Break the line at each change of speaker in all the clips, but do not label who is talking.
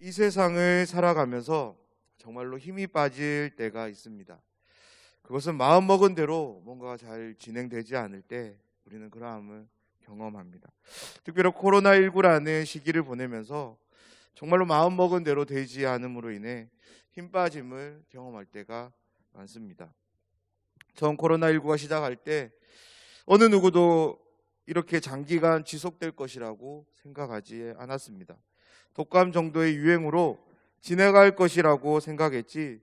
이 세상을 살아가면서 정말로 힘이 빠질 때가 있습니다. 그것은 마음 먹은 대로 뭔가 잘 진행되지 않을 때 우리는 그러함을 경험합니다. 특별히 코로나19라는 시기를 보내면서 정말로 마음 먹은 대로 되지 않음으로 인해 힘 빠짐을 경험할 때가 많습니다. 처음 코로나19가 시작할 때 어느 누구도 이렇게 장기간 지속될 것이라고 생각하지 않았습니다. 독감 정도의 유행으로 지나갈 것이라고 생각했지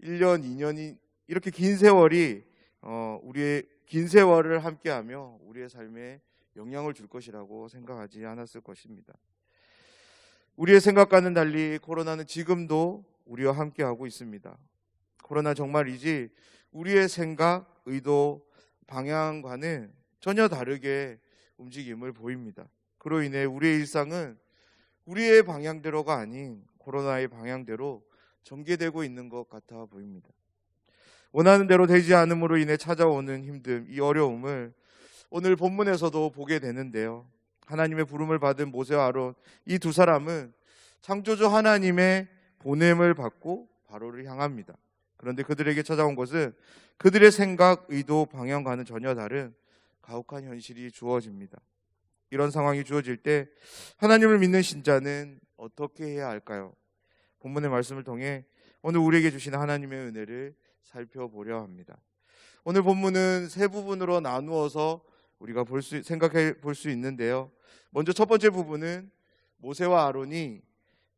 1년, 2년이 이렇게 긴 세월이 어, 우리의 긴 세월을 함께하며 우리의 삶에 영향을 줄 것이라고 생각하지 않았을 것입니다. 우리의 생각과는 달리 코로나는 지금도 우리와 함께하고 있습니다. 코로나 정말이지 우리의 생각, 의도, 방향과는 전혀 다르게 움직임을 보입니다. 그로 인해 우리의 일상은 우리의 방향대로가 아닌 코로나의 방향대로 전개되고 있는 것 같아 보입니다. 원하는 대로 되지 않음으로 인해 찾아오는 힘듦, 이 어려움을 오늘 본문에서도 보게 되는데요. 하나님의 부름을 받은 모세와 아론 이 두 사람은 창조주 하나님의 보냄을 받고 바로를 향합니다. 그런데 그들에게 찾아온 것은 그들의 생각, 의도, 방향과는 전혀 다른 가혹한 현실이 주어집니다. 이런 상황이 주어질 때 하나님을 믿는 신자는 어떻게 해야 할까요? 본문의 말씀을 통해 오늘 우리에게 주신 하나님의 은혜를 살펴보려 합니다. 오늘 본문은 세 부분으로 나누어서 우리가 볼 수, 생각해 볼 수 있는데요. 먼저 첫 번째 부분은 모세와 아론이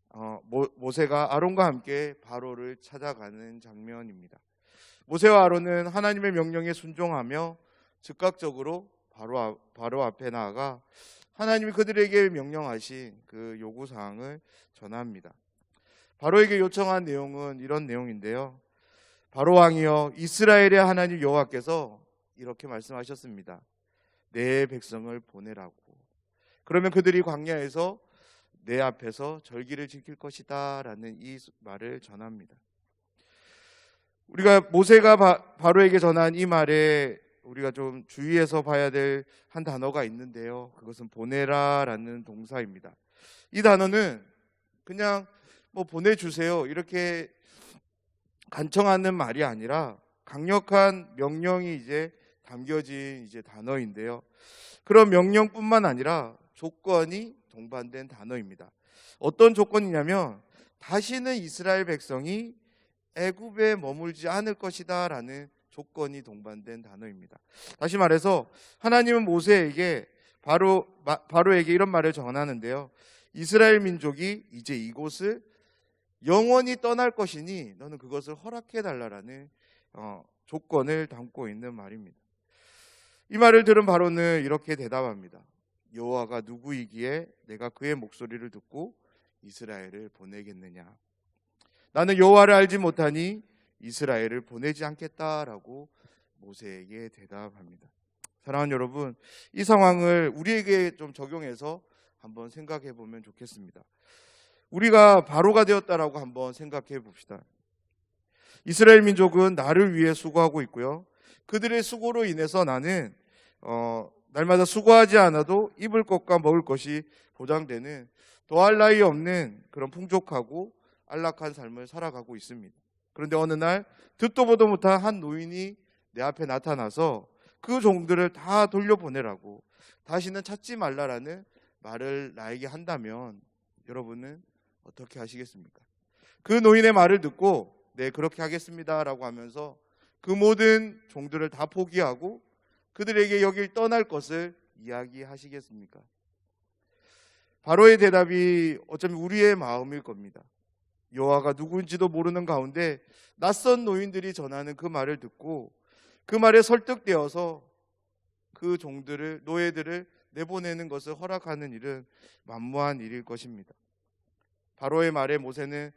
어, 모, 세가 아론과 함께 바로를 찾아가는 장면입니다. 모세와 아론은 하나님의 명령에 순종하며 즉각적으로 바로, 바로 앞에 나아가 하나님이 그들에게 명령하신 그 요구 사항을 전합니다. 바로에게 요청한 내용은 이런 내용인데요. 바로 왕이여 이스라엘의 하나님 여호와께서 이렇게 말씀하셨습니다. 내 백성을 보내라고. 그러면 그들이 광야에서 내 앞에서 절기를 지킬 것이다라는 이 말을 전합니다. 우리가 모세가 바, 로에게 전한 이 말에 우리가 좀 주의해서 봐야 될 한 단어가 있는데요. 그것은 보내라라는 동사입니다. 이 단어는 그냥 뭐 보내주세요 이렇게 간청하는 말이 아니라 강력한 명령이 이제 담겨진 이제 단어인데요. 그런 명령뿐만 아니라 조건이 동반된 단어입니다. 어떤 조건이냐면 다시는 이스라엘 백성이 애굽에 머물지 않을 것이다라는 조건이 동반된 단어입니다. 다시 말해서 하나님은 모세에게 바로 바로에게 이런 말을 전하는데요. 이스라엘 민족이 이제 이곳을 영원히 떠날 것이니 너는 그것을 허락해 달라라는 어, 조건을 담고 있는 말입니다. 이 말을 들은 바로는 이렇게 대답합니다. 여호와가 누구이기에 내가 그의 목소리를 듣고 이스라엘을 보내겠느냐? 나는 여호와를 알지 못하니 이스라엘을 보내지 않겠다라고 모세에게 대답합니다. 사랑하는 여러분, 이 상황을 우리에게 좀 적용해서 한번 생각해 보면 좋겠습니다. 우리가 바로가 되었다라고 한번 생각해 봅시다. 이스라엘 민족은 나를 위해 수고하고 있고요. 그들의 수고로 인해서 나는 어, 날마다 수고하지 않아도 입을 것과 먹을 것이 보장되는 더할 나위 없는 그런 풍족하고 안락한 삶을 살아가고 있습니다. 그런데 어느 날 듣도 보도 못한 한 노인이 내 앞에 나타나서 그 종들을 다 돌려보내라고 다시는 찾지 말라라는 말을 나에게 한다면 여러분은 어떻게 하시겠습니까? 그 노인의 말을 듣고 네 그렇게 하겠습니다라고 하면서 그 모든 종들을 다 포기하고 그들에게 여길 떠날 것을 이야기하시겠습니까? 바로의 대답이 어쩌면 우리의 마음일 겁니다. 여호와가 누구인지도 모르는 가운데 낯선 노인들이 전하는 그 말을 듣고 그 말에 설득되어서 그 종들을 노예들을 내보내는 것을 허락하는 일은 만무한 일일 것입니다. 바로의 말에 모세는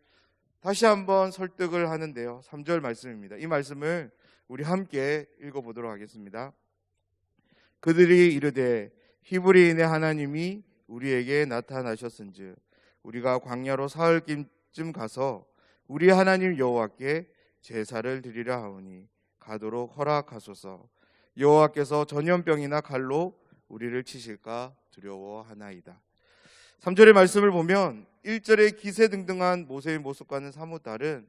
다시 한번 설득을 하는데요. 3절 말씀입니다. 이 말씀을 우리 함께 읽어보도록 하겠습니다. 그들이 이르되 히브리인의 하나님이 우리에게 나타나셨은즉 우리가 광야로 사흘 쯤 가서 우리 하나님 여호와께 제사를 드리라 하오니 가도록 허락하소서 여호와께서 전염병이나 칼로 우리를 치실까 두려워하나이다. 3절의 말씀을 보면 1절의 기세등등한 모세의 모습과는 사뭇 다른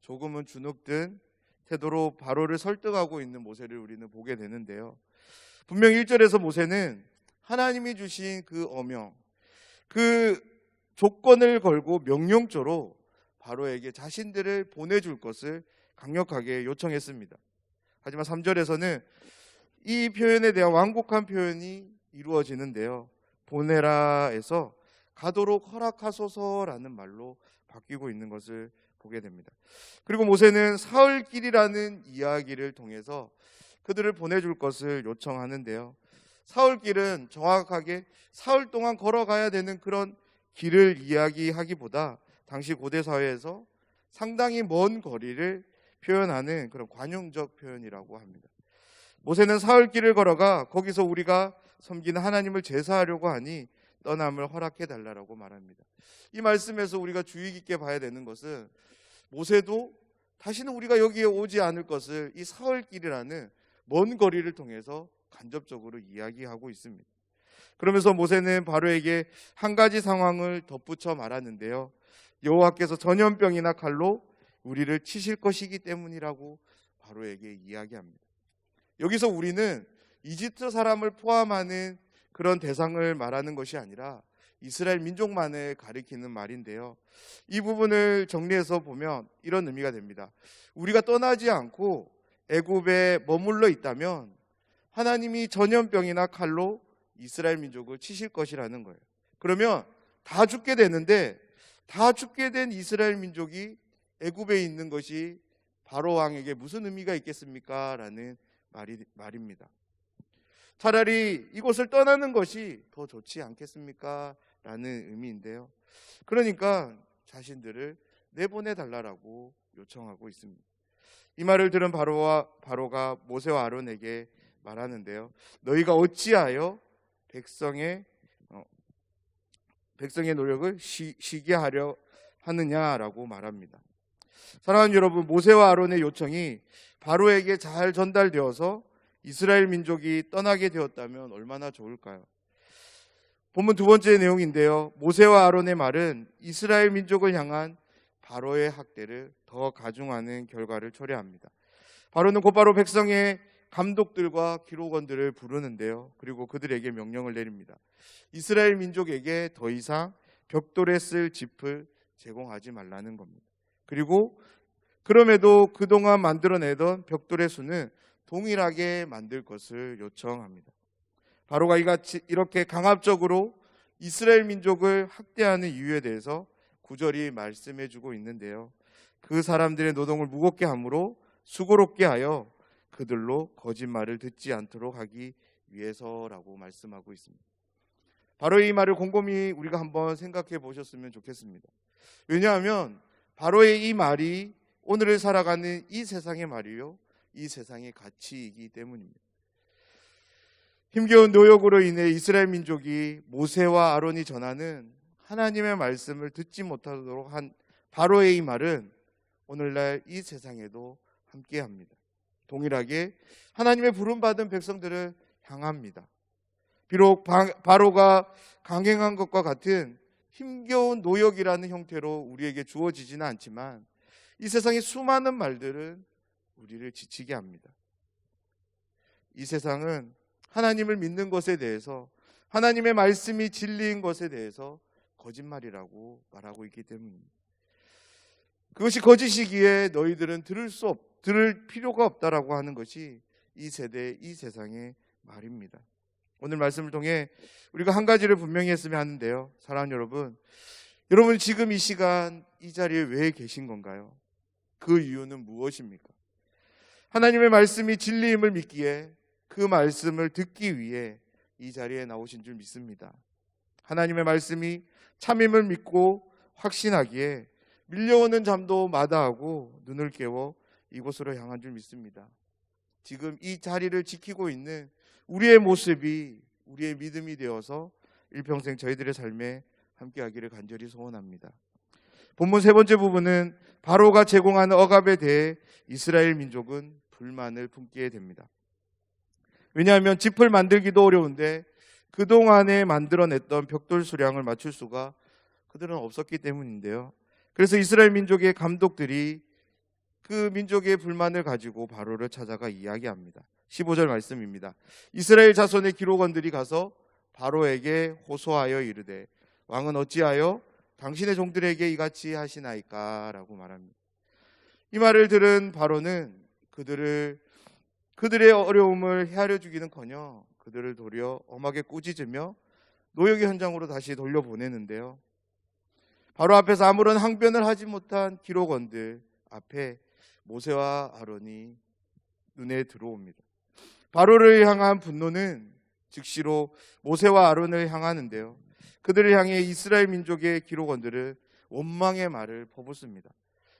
조금은 주눅든 태도로 바로를 설득하고 있는 모세를 우리는 보게 되는데요. 분명 1절에서 모세는 하나님이 주신 그 어명, 그 조건을 걸고 명령조로 바로에게 자신들을 보내줄 것을 강력하게 요청했습니다. 하지만 3절에서는 이 표현에 대한 완곡한 표현이 이루어지는데요. 보내라에서 가도록 허락하소서라는 말로 바뀌고 있는 것을 보게 됩니다. 그리고 모세는 사흘길이라는 이야기를 통해서 그들을 보내줄 것을 요청하는데요. 사흘길은 정확하게 사흘 동안 걸어가야 되는 그런 길을 이야기하기보다 당시 고대 사회에서 상당히 먼 거리를 표현하는 그런 관용적 표현이라고 합니다. 모세는 사흘길을 걸어가 거기서 우리가 섬기는 하나님을 제사하려고 하니 떠남을 허락해 달라라고 말합니다. 이 말씀에서 우리가 주의 깊게 봐야 되는 것은 모세도 다시는 우리가 여기에 오지 않을 것을 이 사흘길이라는 먼 거리를 통해서 간접적으로 이야기하고 있습니다. 그러면서 모세는 바로에게 한 가지 상황을 덧붙여 말하는데요. 여호와께서 전염병이나 칼로 우리를 치실 것이기 때문이라고 바로에게 이야기합니다. 여기서 우리는 이집트 사람을 포함하는 그런 대상을 말하는 것이 아니라 이스라엘 민족만을 가리키는 말인데요. 이 부분을 정리해서 보면 이런 의미가 됩니다. 우리가 떠나지 않고 애굽에 머물러 있다면 하나님이 전염병이나 칼로 이스라엘 민족을 치실 것이라는 거예요. 그러면 다 죽게 되는데 다 죽게 된 이스라엘 민족이 애굽에 있는 것이 바로 왕에게 무슨 의미가 있겠습니까? 라는 말이, 말입니다. 차라리 이곳을 떠나는 것이 더 좋지 않겠습니까? 라는 의미인데요. 그러니까 자신들을 내보내 달라라고 요청하고 있습니다. 이 말을 들은 바로와 바로가 모세와 아론에게 말하는데요. 너희가 어찌하여 백성의 어, 백성의 노력을 쉬, 쉬게 하려 하느냐라고 말합니다. 사랑하는 여러분, 모세와 아론의 요청이 바로에게 잘 전달되어서 이스라엘 민족이 떠나게 되었다면 얼마나 좋을까요? 본문 두 번째 내용인데요. 모세와 아론의 말은 이스라엘 민족을 향한 바로의 학대를 더 가중하는 결과를 초래합니다. 바로는 곧바로 백성의 감독들과 기록원들을 부르는데요. 그리고 그들에게 명령을 내립니다. 이스라엘 민족에게 더 이상 벽돌에 쓸 짚을 제공하지 말라는 겁니다. 그리고 그럼에도 그동안 만들어내던 벽돌의 수는 동일하게 만들 것을 요청합니다. 바로가 이같이 이렇게 강압적으로 이스라엘 민족을 학대하는 이유에 대해서 구절이 말씀해 주고 있는데요. 그 사람들의 노동을 무겁게 함으로 수고롭게 하여 그들로 거짓말을 듣지 않도록 하기 위해서라고 말씀하고 있습니다. 바로 이 말을 곰곰이 우리가 한번 생각해 보셨으면 좋겠습니다. 왜냐하면 바로의 이 말이 오늘을 살아가는 이 세상의 말이요. 이 세상의 가치이기 때문입니다. 힘겨운 노역으로 인해 이스라엘 민족이 모세와 아론이 전하는 하나님의 말씀을 듣지 못하도록 한 바로의 이 말은 오늘날 이 세상에도 함께 합니다. 동일하게 하나님의 부름받은 백성들을 향합니다. 비록 바로가 강행한 것과 같은 힘겨운 노역이라는 형태로 우리에게 주어지지는 않지만 이 세상의 수많은 말들은 우리를 지치게 합니다. 이 세상은 하나님을 믿는 것에 대해서 하나님의 말씀이 진리인 것에 대해서 거짓말이라고 말하고 있기 때문입니다. 그것이 거짓이기에 너희들은 들을 수 없, 들을 필요가 없다라고 하는 것이 이 세대, 이 세상의 말입니다. 오늘 말씀을 통해 우리가 한 가지를 분명히 했으면 하는데요. 사랑하는 여러분, 여러분 지금 이 시간 이 자리에 왜 계신 건가요? 그 이유는 무엇입니까? 하나님의 말씀이 진리임을 믿기에 그 말씀을 듣기 위해 이 자리에 나오신 줄 믿습니다. 하나님의 말씀이 참임을 믿고 확신하기에 밀려오는 잠도 마다하고 눈을 깨워 이곳으로 향한 줄 믿습니다. 지금 이 자리를 지키고 있는 우리의 모습이 우리의 믿음이 되어서 일평생 저희들의 삶에 함께하기를 간절히 소원합니다. 본문 세 번째 부분은 바로가 제공하는 억압에 대해 이스라엘 민족은 불만을 품게 됩니다. 왜냐하면 짚을 만들기도 어려운데 그동안에 만들어냈던 벽돌 수량을 맞출 수가 그들은 없었기 때문인데요. 그래서 이스라엘 민족의 감독들이 그 민족의 불만을 가지고 바로를 찾아가 이야기합니다. 15절 말씀입니다. 이스라엘 자손의 기록원들이 가서 바로에게 호소하여 이르되 왕은 어찌하여 당신의 종들에게 이같이 하시나이까라고 말합니다. 이 말을 들은 바로는 그들을 그들의 어려움을 헤아려 주기는커녕 그들을 도리어 엄하게 꾸짖으며 노역의 현장으로 다시 돌려보내는데요. 바로 앞에서 아무런 항변을 하지 못한 기록원들 앞에 모세와 아론이 눈에 들어옵니다. 바로를 향한 분노는 즉시로 모세와 아론을 향하는데요. 그들을 향해 이스라엘 민족의 기록원들은 원망의 말을 퍼붓습니다.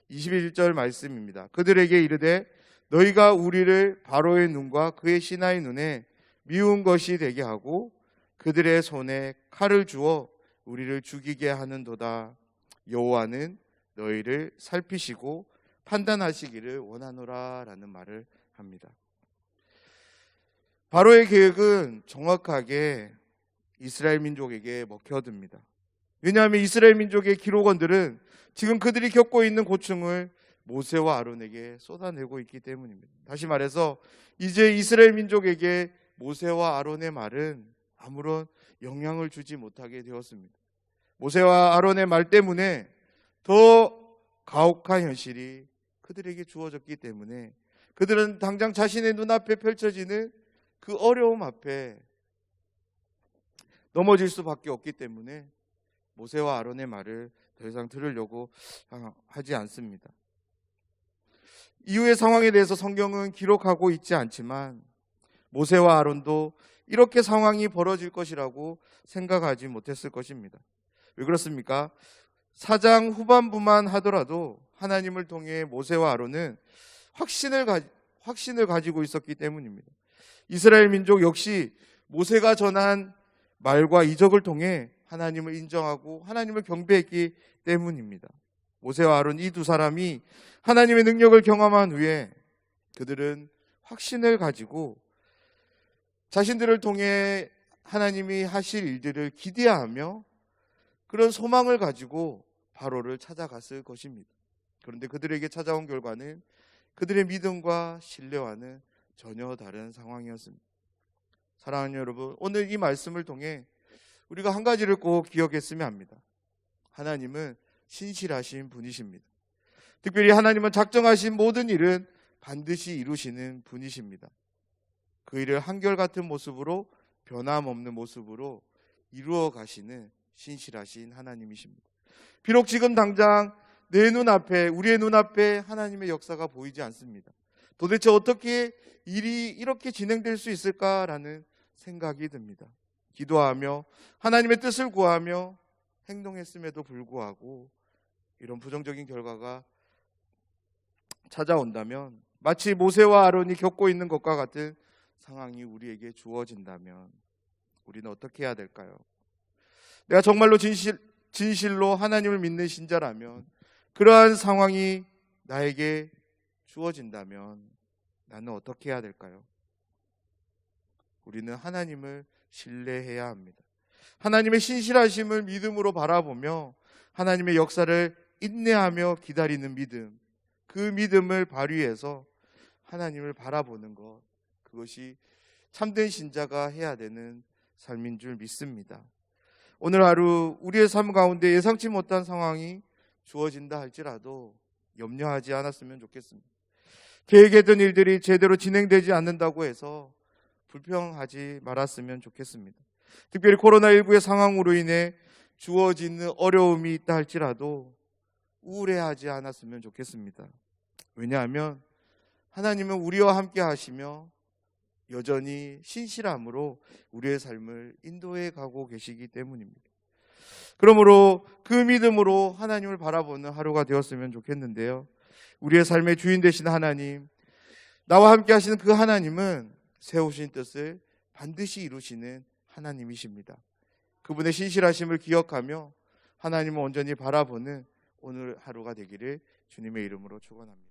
21절 말씀입니다. 그들에게 이르되 너희가 우리를 바로의 눈과 그의 신하의 눈에 미운 것이 되게 하고 그들의 손에 칼을 주어 우리를 죽이게 하는도다. 여호와는 너희를 살피시고 판단하시기를 원하노라라는 말을 합니다. 바로의 계획은 정확하게 이스라엘 민족에게 먹혀듭니다. 왜냐하면 이스라엘 민족의 기록원들은 지금 그들이 겪고 있는 고충을 모세와 아론에게 쏟아내고 있기 때문입니다. 다시 말해서 이제 이스라엘 민족에게 모세와 아론의 말은 아무런 영향을 주지 못하게 되었습니다. 모세와 아론의 말 때문에 더 가혹한 현실이 그들에게 주어졌기 때문에 그들은 당장 자신의 눈앞에 펼쳐지는 그 어려움 앞에 넘어질 수밖에 없기 때문에 모세와 아론의 말을 더 이상 들으려고 하지 않습니다. 이후의 상황에 대해서 성경은 기록하고 있지 않지만 모세와 아론도 이렇게 상황이 벌어질 것이라고 생각하지 못했을 것입니다. 왜 그렇습니까? 사장 후반부만 하더라도 하나님을 통해 모세와 아론은 확신을 가, 확신을 가지고 있었기 때문입니다. 이스라엘 민족 역시 모세가 전한 말과 이적을 통해 하나님을 인정하고 하나님을 경배했기 때문입니다. 모세와 아론 이 두 사람이 하나님의 능력을 경험한 후에 그들은 확신을 가지고 자신들을 통해 하나님이 하실 일들을 기대하며 그런 소망을 가지고 바로를 찾아갔을 것입니다. 그런데 그들에게 찾아온 결과는 그들의 믿음과 신뢰와는 전혀 다른 상황이었습니다. 사랑하는 여러분, 오늘 이 말씀을 통해 우리가 한 가지를 꼭 기억했으면 합니다. 하나님은 신실하신 분이십니다. 특별히 하나님은 작정하신 모든 일은 반드시 이루시는 분이십니다. 그 일을 한결같은 모습으로 변함없는 모습으로 이루어 가시는 신실하신 하나님이십니다. 비록 지금 당장 내 눈앞에, 우리의 눈앞에 하나님의 역사가 보이지 않습니다. 도대체 어떻게 일이 이렇게 진행될 수 있을까라는 생각이 듭니다. 기도하며 하나님의 뜻을 구하며 행동했음에도 불구하고 이런 부정적인 결과가 찾아온다면 마치 모세와 아론이 겪고 있는 것과 같은 상황이 우리에게 주어진다면 우리는 어떻게 해야 될까요? 내가 정말로 진실, 진실로 하나님을 믿는 신자라면 그러한 상황이 나에게 주어진다면 나는 어떻게 해야 될까요? 우리는 하나님을 신뢰해야 합니다. 하나님의 신실하심을 믿음으로 바라보며 하나님의 역사를 인내하며 기다리는 믿음, 그 믿음을 발휘해서 하나님을 바라보는 것, 그것이 참된 신자가 해야 되는 삶인 줄 믿습니다. 오늘 하루 우리의 삶 가운데 예상치 못한 상황이 주어진다 할지라도 염려하지 않았으면 좋겠습니다. 계획했던 일들이 제대로 진행되지 않는다고 해서 불평하지 말았으면 좋겠습니다. 특별히 코로나19의 상황으로 인해 주어지는 어려움이 있다 할지라도 우울해하지 않았으면 좋겠습니다. 왜냐하면 하나님은 우리와 함께 하시며 여전히 신실함으로 우리의 삶을 인도해 가고 계시기 때문입니다. 그러므로 그 믿음으로 하나님을 바라보는 하루가 되었으면 좋겠는데요. 우리의 삶의 주인 되신 하나님, 나와 함께 하시는 그 하나님은 세우신 뜻을 반드시 이루시는 하나님이십니다. 그분의 신실하심을 기억하며 하나님을 온전히 바라보는 오늘 하루가 되기를 주님의 이름으로 축원합니다.